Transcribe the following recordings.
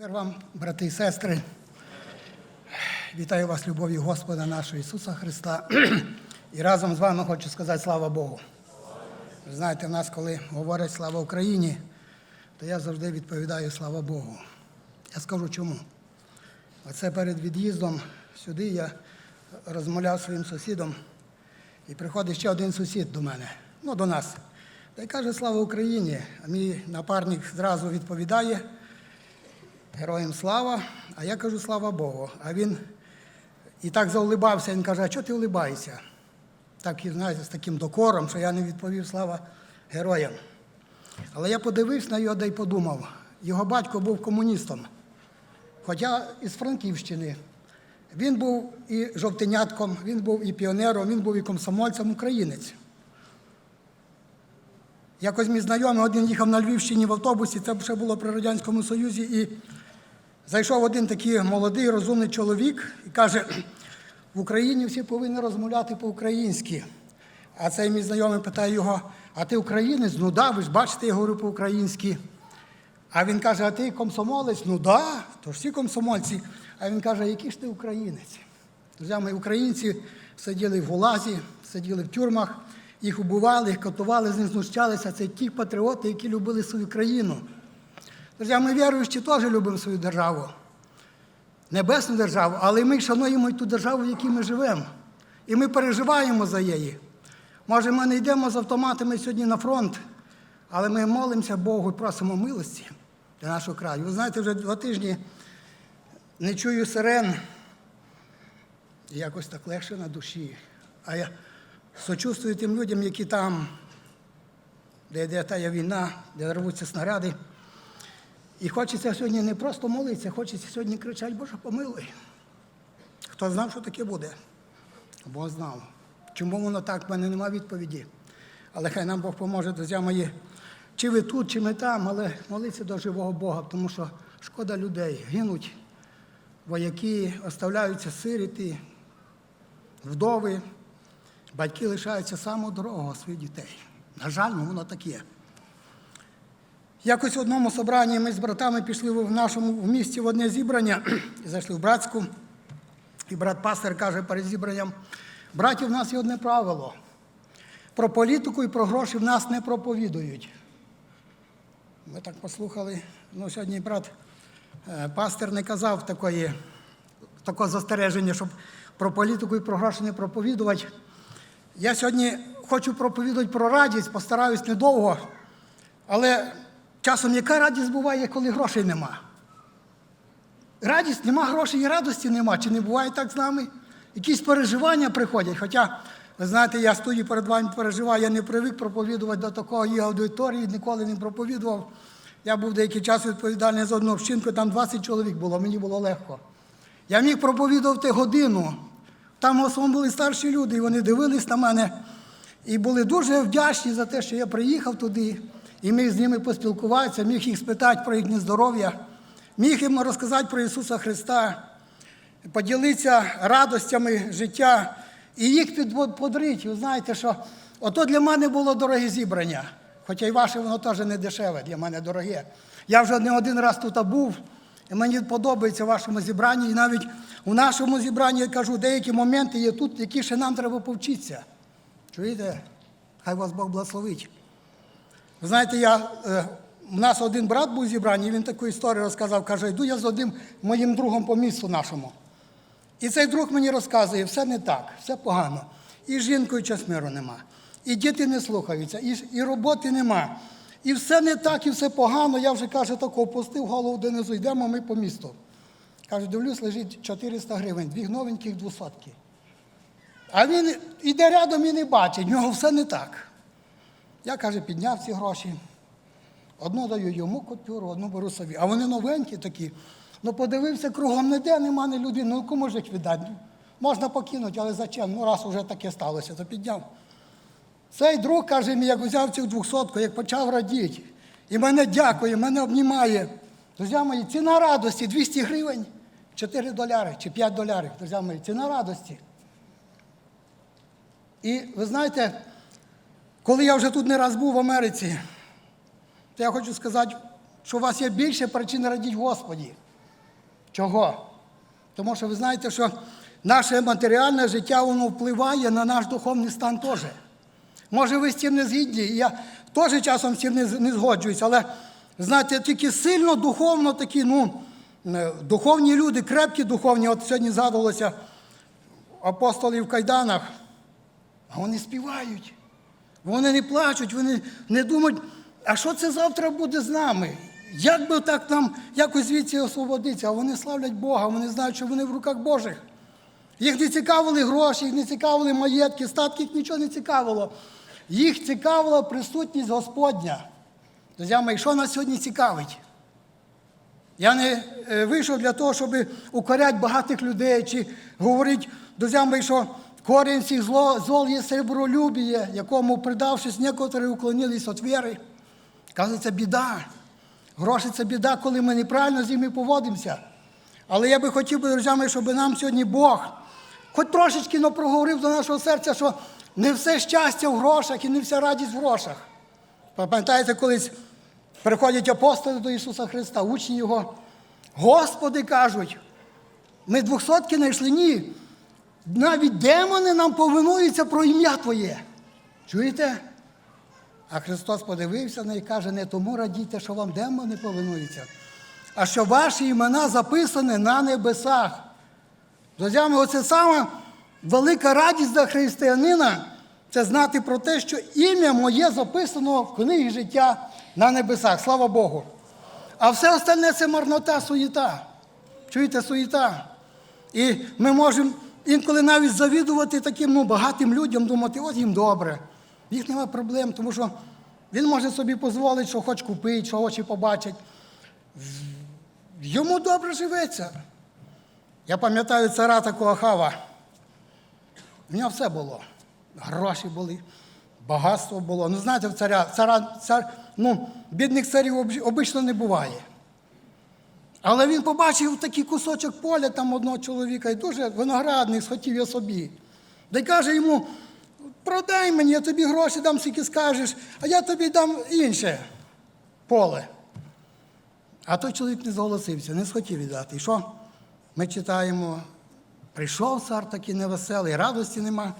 Мир вам, брати і сестри. Вітаю вас, любов'ю Господа нашого Ісуса Христа. І разом з вами хочу сказати слава Богу. Ви знаєте, в нас, коли говорять слава Україні, то я завжди відповідаю слава Богу. Я скажу чому. Оце перед від'їздом сюди я розмовляв своїм сусідом, і приходить ще один сусід до мене, ну до нас. Та й каже, слава Україні. А мій напарник зразу відповідає. Героям слава, а я кажу слава Богу. А він і так заулибався, він каже, а чого ти улибаєшся? Так, і знаєте, з таким докором, що я не відповів слава героям. Але я подивився на його й подумав, його батько був комуністом, хоча із Франківщини. Він був і жовтенятком, він був і піонером, він був і комсомольцем українець. Якось мій знайомий один їхав на Львівщині в автобусі, це ще було при Радянському Союзі, і зайшов один такий молодий, розумний чоловік і каже, в Україні всі повинні розмовляти по-українськи. А цей мій знайомий питає його, а ти українець? Ну да, ви ж бачите, я говорю по-українськи. А він каже, а ти комсомолець? Ну да, то ж всі комсомольці. А він каже, який ж ти українець? Друзі мої, українці сиділи в гулазі, сиділи в тюрмах, їх убивали, їх катували, з них знущалися. Це ті патріоти, які любили свою країну. Друзі, ми віруючі теж любимо свою державу, небесну державу, але ми шануємо ту державу, в якій ми живемо. І ми переживаємо за її. Може, ми не йдемо з автоматами сьогодні на фронт, але ми молимося Богу і просимо милості для нашого краю. Ви знаєте, вже два тижні не чую сирен, якось так легше на душі. А я сочувствую тим людям, які там, де йде тая війна, де рвуться снаряди. І хочеться сьогодні не просто молитися, хочеться сьогодні кричати, Боже, помилуй. Хто знав, що таке буде? Бог знав. Чому воно так, в мене немає відповіді. Але хай нам Бог поможе, друзі мої. Чи ви тут, чи ми там, але молиться до живого Бога, тому що шкода людей. Гинуть вояки, оставляються сиріти, вдови, батьки лишаються самого дорогого своїх дітей. На жаль, ну воно так є. Якось в одному собранні ми з братами пішли в нашому в місті в одне зібрання і зайшли в братську. І брат пастор каже перед зібранням: браті, в нас є одне правило. Про політику і про гроші в нас не проповідують. Ми так послухали. Ну, сьогодні брат е, пастор не казав такої, такого застереження, щоб про політику і про гроші не проповідувати. Я сьогодні хочу проповідувати про радість, постараюсь недовго, але часом яка радість буває, коли грошей нема? Радість нема грошей і радості нема. Чи не буває так з нами? Якісь переживання приходять. Хоча, ви знаєте, я стою перед вами переживаю, я не привик проповідувати до такої аудиторії, ніколи не проповідував. Я був деякий час відповідальний за одну общинку, там 20 чоловік було, мені було легко. Я міг проповідувати годину. Там в основному були старші люди, і вони дивились на мене і були дуже вдячні за те, що я приїхав туди і міг з ними поспілкуватися, міг їх спитати про їхнє здоров'я, міг їм розказати про Ісуса Христа, поділитися радостями життя і їх підбодрити. Ви знаєте, що ото для мене було дороге зібрання. Хоча й ваше воно теж не дешеве, для мене дороге. Я вже не один раз тут був, і мені подобається вашому зібранні. І навіть у нашому зібранні я кажу, деякі моменти є тут, які ще нам треба повчитися. Чуєте? Хай вас Бог благословить. Знаєте, я, е, у нас один брат був зібраний, і він таку історію розказав, каже, йду я з одним моїм другом по місту нашому. І цей друг мені розказує, все не так, все погано. І жінкою час миру нема, і діти не слухаються, і, і роботи нема. І все не так, і все погано. Я вже каже, тако опустив голову донизу, йдемо ми по місту. Каже, дивлюсь, лежить 400 гривень, дві новеньких двосотки. А він іде рядом і не бачить, в нього все не так. Я, каже, підняв ці гроші. Одну даю йому купюру, одну беру собі. А вони новенькі такі. Ну, подивився кругом, ніде нема ні людини. Ну, кому ж їх віддати? Можна покинути, але зачем? Ну, раз уже таке сталося, то підняв. Цей друг, каже, мені, як взяв цю двохсотку, як почав радіти. І мене дякує, мене обнімає. Друзі мої, ціна радості 200 гривень, 4 доляри чи 5 долярів, друзі мої, ціна радості. І ви знаєте, коли я вже тут не раз був в Америці, то я хочу сказати, що у вас є більше причин радіти Господі. Чого? Тому що ви знаєте, що наше матеріальне життя воно впливає на наш духовний стан теж. Може, ви з цим не згідні, і я теж часом з цим не, згоджуюсь, але знаєте, тільки сильно духовно такі, ну, е, духовні люди, крепкі духовні, от сьогодні згадувалося апостоли в кайданах, а вони співають. Вони не плачуть, вони не думають, а що це завтра буде з нами? Як би так нам якось звідси освободитися? А вони славлять Бога, вони знають, що вони в руках Божих. Їх не цікавили гроші, їх не цікавили маєтки, статки, їх нічого не цікавило. Їх цікавила присутність Господня. Друзі мої, що нас сьогодні цікавить? Я не е, вийшов для того, щоб укоряти багатих людей чи говорити друзям, що корінь всіх зло, зол є серебролюбіє, якому, придавшись, некоторі уклонились від віри. Каже, це біда. Гроші це біда, коли ми неправильно з ними поводимося. Але я би хотів, би, друзі щоб нам сьогодні Бог хоч трошечки но проговорив до нашого серця, що не все щастя в грошах і не вся радість в грошах. Пам'ятаєте, колись приходять апостоли до Ісуса Христа, учні Його. Господи кажуть, ми двохсотки знайшли, ні. Навіть демони нам повинуються про ім'я Твоє. Чуєте? А Христос подивився на і каже, не тому радійте, що вам демони повинуються, а що ваші імена записані на небесах. Друзі, оце сама велика радість для християнина це знати про те, що ім'я моє записано в книгі життя на небесах. Слава Богу. А все остальне це марнота, суєта. Чуєте, суєта. І ми можемо інколи навіть завідувати таким ну, багатим людям, думати, от їм добре. Їх немає проблем, тому що він може собі дозволити, що хоче купити, що очі побачить. Йому добре живеться. Я пам'ятаю цара такого хава. В нього все було. Гроші були, багатство було. Ну, знаєте, царя, цара, цар, ну, бідних царів обично не буває. Але він побачив такий кусочок поля там одного чоловіка і дуже виноградний, схотів його собі. Да й каже йому: продай мені, я тобі гроші дам, скільки скажеш, а я тобі дам інше поле. А той чоловік не зголосився, не схотів віддати. І що? Ми читаємо, прийшов цар такий невеселий, радості нема.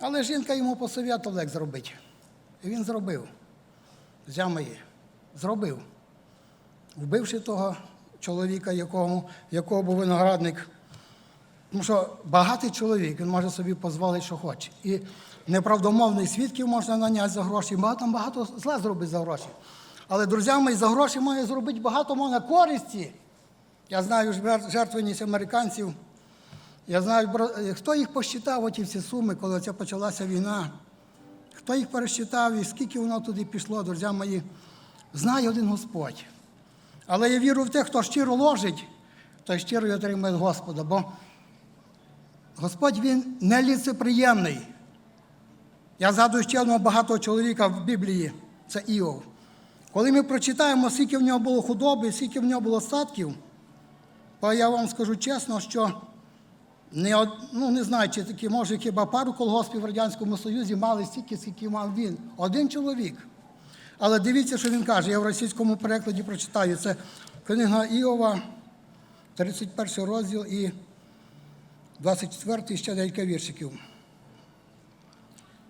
Але жінка йому посовітувала, як зробити. І він зробив. Взяв мої, зробив. Вбивши того чоловіка, якому, якого був виноградник. Тому що багатий чоловік, він може собі дозволити, що хоче. І неправдомовних свідків можна наняти за гроші, багато багато зла зробити за гроші. Але, друзі мої, за гроші має зробити багато можна користі. Я знаю жер- жертвеність американців. Я знаю, хто їх посчитав, оті всі суми, коли ця почалася війна. Хто їх пересчитав і скільки воно туди пішло, друзі мої, знає один Господь. Але я вірю в те, хто щиро ложить, той щиро й отримає Господа. Бо Господь він не ліцеприємний. Я згадую ще одного багатого чоловіка в Біблії, це Іов. Коли ми прочитаємо, скільки в нього було худоби, скільки в нього було статків, то я вам скажу чесно, що не, ну, не знаю, чи такі, може, хіба пару колгоспів в Радянському Союзі мали стільки, скільки мав він. Один чоловік. Але дивіться, що він каже. Я в російському перекладі прочитаю. Це книга Іова, 31 розділ і 24 ще декілька віршиків.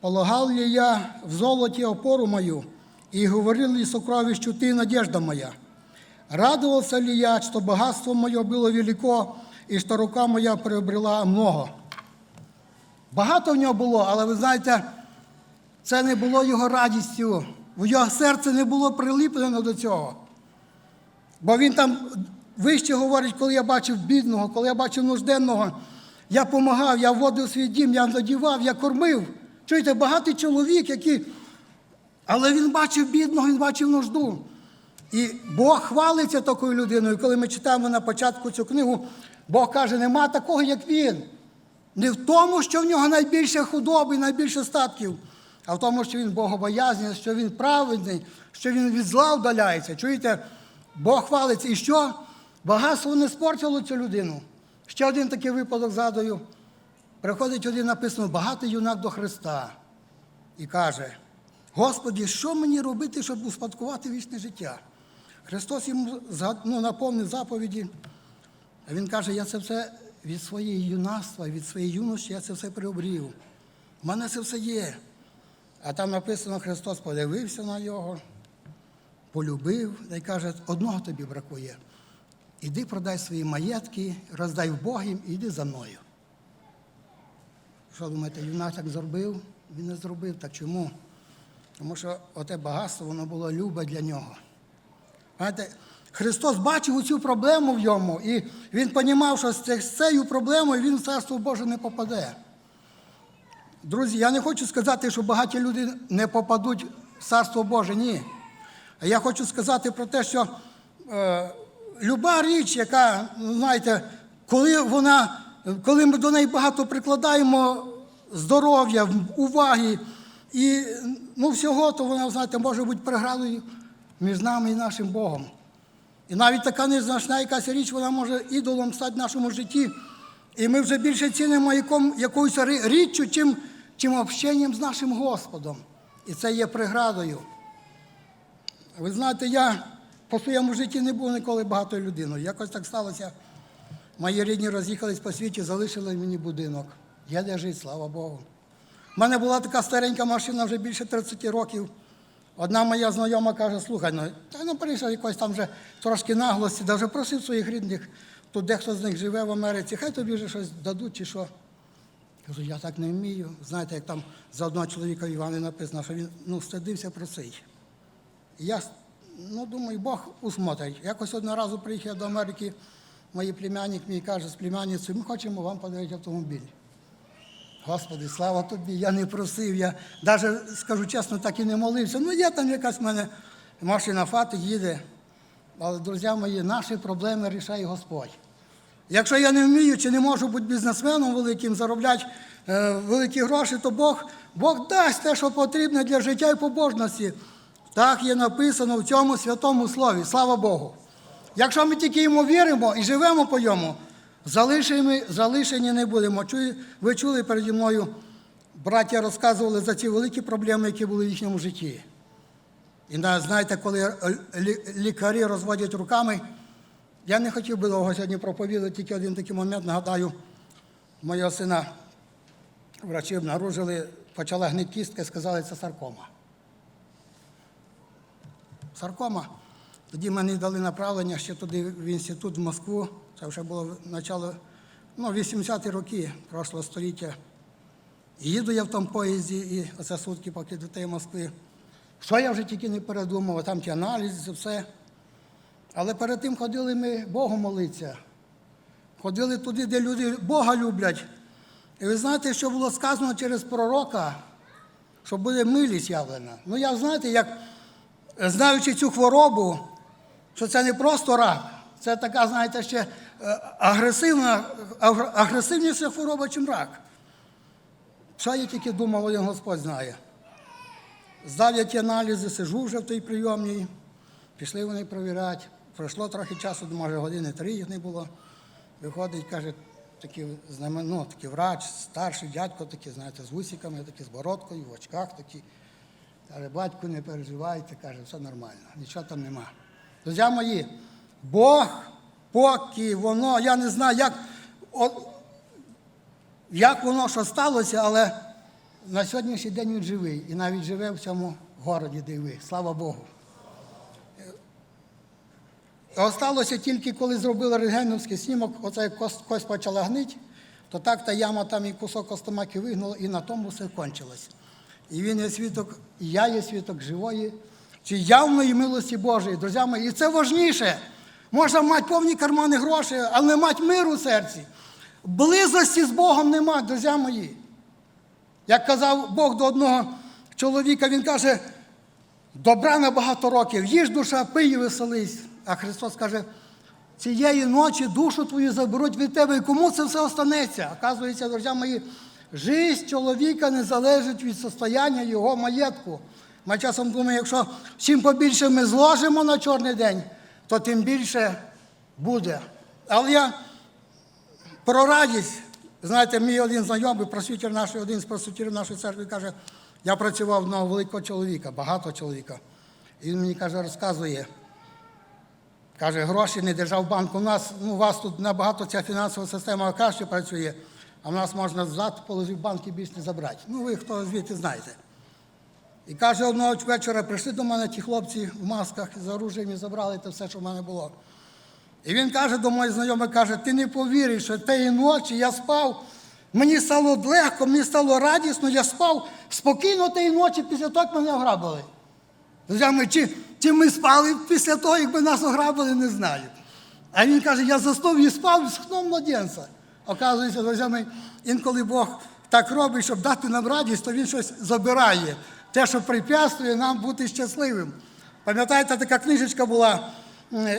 Полагал ли я в золоте опору мою, и говорил ли сокровищу ты, надежда моя? Радовался ли я, что богатство мое было велико, и что рука моя приобрела много? Багато в нього було, але ви знаєте, це не було його радістю. В його серце не було приліплено до цього. Бо він там вище говорить, коли я бачив бідного, коли я бачив нужденного, я допомагав, я вводив свій дім, я надівав, я кормив. Чуєте, багатий чоловік, який. Але він бачив бідного, він бачив нужду. І Бог хвалиться такою людиною. Коли ми читаємо на початку цю книгу, Бог каже, нема такого, як він. Не в тому, що в нього найбільше худоби, найбільше статків, а в тому, що він богобоязний, що він праведний, що він від зла вдаляється. Чуєте, Бог хвалиться. І що? Багатство не спортило цю людину. Ще один такий випадок згадую. Приходить один написано, багатий юнак до Христа і каже: Господі, що мені робити, щоб успадкувати вічне життя? Христос йому ну, наповнив заповіді. А він каже, я це все від своєї юнацтва, від своєї юності, я це все приобрів. У мене це все є. А там написано, Христос подивився на його, полюбив й каже, одного тобі бракує. Іди продай свої маєтки, роздай Богім і йди за мною. Що думаєте, юнак так зробив? Він не зробив. Так чому? Тому що оте багатство, воно було любе для нього. Знаєте, Христос бачив цю проблему в йому, і Він розумів, що з цією проблемою він в Царство Боже не попаде. Друзі, я не хочу сказати, що багаті люди не попадуть в Царство Боже, ні. А я хочу сказати про те, що е, люба річ, яка, ну, знаєте, коли вона, коли ми до неї багато прикладаємо здоров'я, уваги і ну, всього, то вона, знаєте, може бути преградою між нами і нашим Богом. І навіть така незначна якась річ, вона може ідолом стати в нашому житті. І ми вже більше цінимо яком, якоюсь річчю, чим, чим общенням з нашим Господом. І це є преградою. Ви знаєте, я по своєму житті не був ніколи багатою людиною. Якось так сталося. Мої рідні роз'їхались по світі, залишили мені будинок. Я де жити, слава Богу. У мене була така старенька машина вже більше 30 років. Одна моя знайома каже, слухай, ну, та ну прийшов якось там вже трошки наглості, вже просив своїх рідних, тут дехто з них живе в Америці, хай тобі вже щось дадуть чи що. Кажу, я так не вмію. Знаєте, як там за одного чоловіка в Івані написано, що він ну, стидився просить. Я ну, думаю, Бог усмотрить. Якось одного разу приїхав до Америки, мій племянник мені каже з племянницею, ми хочемо вам подарувати автомобіль. Господи, слава тобі, я не просив, я навіть, скажу чесно, так і не молився. Ну, є там якась в мене машина фати їде. Але, друзі мої, наші проблеми рішає Господь. Якщо я не вмію чи не можу бути бізнесменом великим, заробляти е, великі гроші, то Бог, Бог дасть те, що потрібне для життя і побожності. Так є написано в цьому святому слові. Слава Богу. Якщо ми тільки йому віримо і живемо по йому, залишені, залишені не будемо. Чує- Ви чули переді мною, браття розказували за ці великі проблеми, які були в їхньому житті. І знаєте, коли лікарі розводять руками, я не хотів би довго сьогодні проповідати, тільки один такий момент нагадаю, мого сина врачі обнаружили, почала гнити кістка, сказали, це саркома. Саркома. Тоді мені дали направлення ще туди в інститут в Москву. Це вже було начало ну, 80-ті роки прошлого століття. Їду я в тому поїзді, і оце сутки, поки до Москви. Що я вже тільки не передумав, там ті аналізи, все. Але перед тим ходили ми Богу молитися. Ходили туди, де люди Бога люблять. І ви знаєте, що було сказано через пророка, що буде милість явлена. Ну, я знаєте, як знаючи цю хворобу, що це не просто рак, це така, знаєте, ще е, агресивна, агресивніша хвороба, чим рак. Що я тільки думав, один Господь знає. Здав я ті аналізи, сижу вже в тій прийомній, пішли вони провіряти. Пройшло трохи часу, може, години три їх не було. Виходить, каже, такий, знамен- ну, такий врач, старший дядько, такий, знаєте, з вусиками, такий з бородкою, в очках такі. Каже, батько, не переживайте, каже, все нормально, нічого там нема. Друзі мої, Бог, поки воно, я не знаю, як, от, як воно що сталося, але на сьогоднішній день він живий і навіть живе в цьому городі, де ви. Слава Богу. Осталося тільки, коли зробили рентгеновський снімок, оця кость, кость почала гнити, то так та яма там і кусок остомаки вигнула, і на тому все кончилось. І він є свідок, і я є свідок живої, чи явної милості Божої, друзі мої. І це важніше. Можна мати повні кармани грошей, але не мати миру в серці. Близості з Богом нема, друзі мої. Як казав Бог до одного чоловіка, він каже, добра на багато років, їж душа, пий і веселись. А Христос каже, цієї ночі душу твою заберуть від тебе, і кому це все останеться? Оказується, друзі мої, життя чоловіка не залежить від состояння його маєтку. Ми часом думаємо, якщо чим побільше ми зложимо на чорний день, то тим більше буде. Але я про радість. Знаєте, мій один знайомий, просвітер нашої, один з просвітерів нашої церкви каже, я працював одного великого чоловіка, багатого чоловіка. І він мені каже, розказує, Каже, гроші не держав банк. У нас, ну, у вас тут набагато ця фінансова система краще працює, а в нас можна взад положив банк і більше не забрати. Ну, ви хто звідти знаєте. І каже, одного вечора прийшли до мене ті хлопці в масках з оружієм і забрали те все, що в мене було. І він каже до моїх знайомих, каже, ти не повіриш, що тієї ночі я спав, мені стало легко, мені стало радісно, я спав спокійно тієї ночі після того, як мене ограбили. Друзі чи, чи ми спали після того, якби нас ограбили, не знаю. А він каже, я заснув і спав з сном младенця. Оказується, друзі мої, інколи Бог так робить, щоб дати нам радість, то він щось забирає. Те, що препятствує нам бути щасливим. Пам'ятаєте, така книжечка була,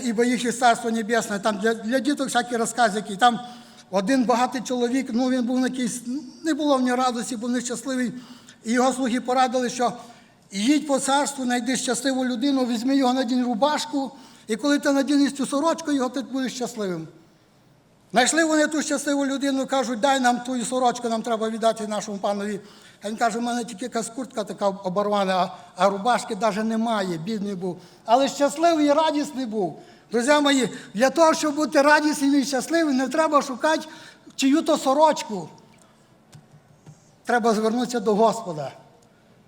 ібо їх є царство небесне, там для, для діток всякі розказики. Там один багатий чоловік, ну він був на якийсь, не було в нього радості, був нещасливий. І його слуги порадили, що їдь по царству, знайди щасливу людину, візьми його надінь рубашку, і коли ти надінеш цю сорочку, його ти будеш щасливим. Знайшли вони ту щасливу людину, кажуть, дай нам ту сорочку, нам треба віддати нашому панові. А він каже, у мене тільки якась куртка така оборвана, а рубашки навіть немає, бідний був. Але щасливий і радісний був. Друзі мої, для того, щоб бути радісним і щасливим, не треба шукати чию-то сорочку. Треба звернутися до Господа.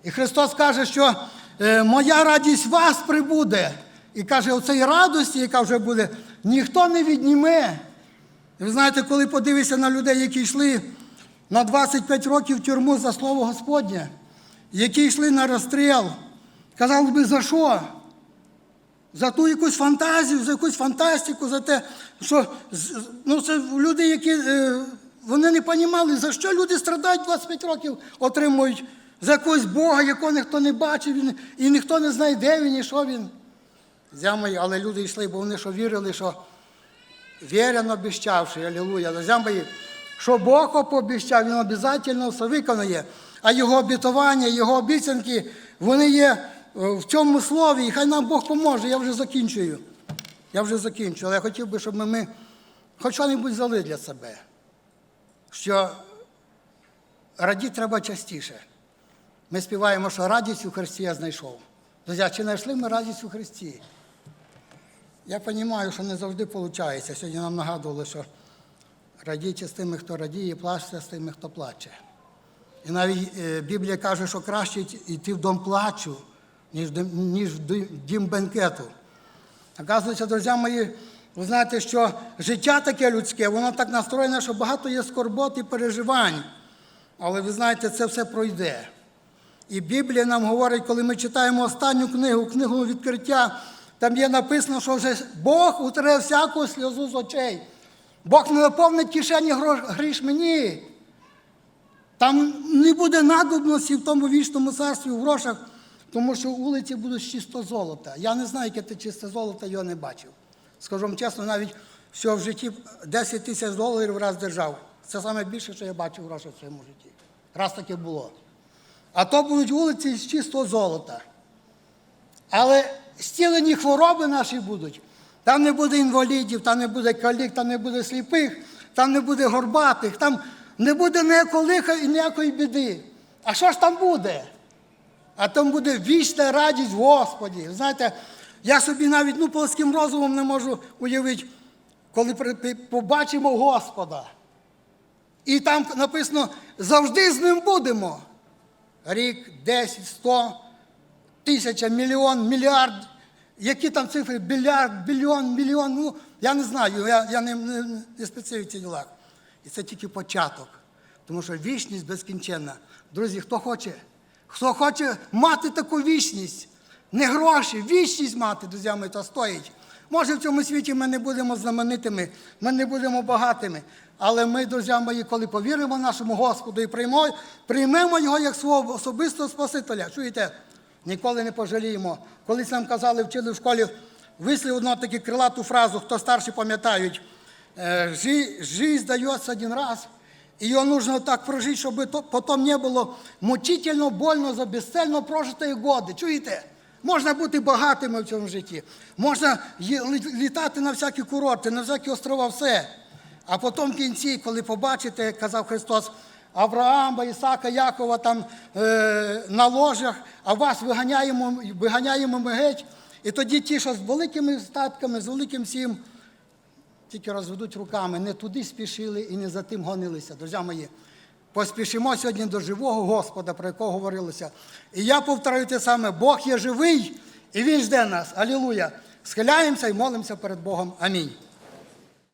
І Христос каже, що е, моя радість вас прибуде. І каже, оцеї радості, яка вже буде, ніхто не відніме. І ви знаєте, коли подивишся на людей, які йшли на 25 років в тюрму за слово Господнє, які йшли на розстріл, казали би, за що? За ту якусь фантазію, за якусь фантастику, за те, що ну, це люди, які е, вони не розуміли, за що люди страдають 25 років, отримують за якогось Бога, якого ніхто не бачив, і ніхто не знає, де він і що він. Зямої, але люди йшли, бо вони що вірили, що вірен обіщавши, алілуя. Друзі що Бог пообіщав, він обов'язково все виконує. А його обітування, його обіцянки, вони є е, в цьому слові, і хай нам Бог поможе. Я вже закінчую. Я вже закінчую, але я хотів би, щоб ми, ми хоч що-небудь взяли для себе. Що радіти треба частіше. Ми співаємо, що радість у Христі я знайшов. Друзі, чи знайшли ми радість у Христі? Я розумію, що не завжди виходить. Сьогодні нам нагадували, що радійте з тими, хто радіє, плачте з тими, хто плаче. І навіть е, Біблія каже, що краще йти в дом плачу, ніж, в дім бенкету. Оказується, друзі мої, ви знаєте, що життя таке людське, воно так настроєне, що багато є скорбот і переживань. Але ви знаєте, це все пройде. І Біблія нам говорить, коли ми читаємо останню книгу, книгу відкриття, там є написано, що вже Бог утре всяку сльозу з очей. Бог не наповнить кишені гріш мені. Там не буде надобності в тому вічному царстві в грошах, тому що вулиці будуть чисто золота. Я не знаю, яке це чисте золото, його не бачив. Скажу вам чесно, навіть всього в житті 10 тисяч доларів раз держав. Це найбільше, що я бачив грошей в своєму житті. Раз таке було. А то будуть вулиці з чистого золота. Але зцілені хвороби наші будуть. Там не буде інвалідів, там не буде калік, там не буде сліпих, там не буде горбатих, там не буде ніякого лиха і ніякої біди. А що ж там буде? А там буде вічна радість Господі. Знаєте, я собі навіть ну, плоским розумом не можу уявити, коли побачимо Господа. І там написано, завжди з ним будемо. Рік, 10, 100, тисяча, мільйон, мільярд. Які там цифри? Білярд, більйон, мільйон. Ну, я не знаю, я, я не, не, не спеціаліст в цих. І це тільки початок. Тому що вічність безкінченна. Друзі, хто хоче? Хто хоче мати таку вічність, не гроші, вічність мати, друзі мої, то стоїть. Може, в цьому світі ми не будемо знаменитими, ми не будемо багатими. Але ми, друзі мої, коли повіримо нашому Господу і приймемо, приймемо його як свого особистого Спасителя. Чуєте? Ніколи не пожаліємо. Колись нам казали, вчили в школі, вислів одну таку крилату фразу, хто старші пам'ятають. Е, «Жи- Жизнь дається один раз, и ее нужно так прожить, чтобы то- потом не було мучительно, больно за безцельно прожитої годи. Чуєте? Можна бути багатими в цьому житті, можна літати на всякі курорти, на всякі острова, все. А потім в кінці, коли побачите, як казав Христос, Авраама, Ісака, Якова там е, на ложах, а вас виганяємо, виганяємо ми геть, І тоді ті, що з великими статками, з великим всім, тільки розведуть руками, не туди спішили і не за тим гонилися. Друзі мої, поспішимо сьогодні до живого Господа, про якого говорилося. І я повторюю те саме: Бог є живий, і Він жде нас. Алілуя! Схиляємося і молимося перед Богом. Амінь.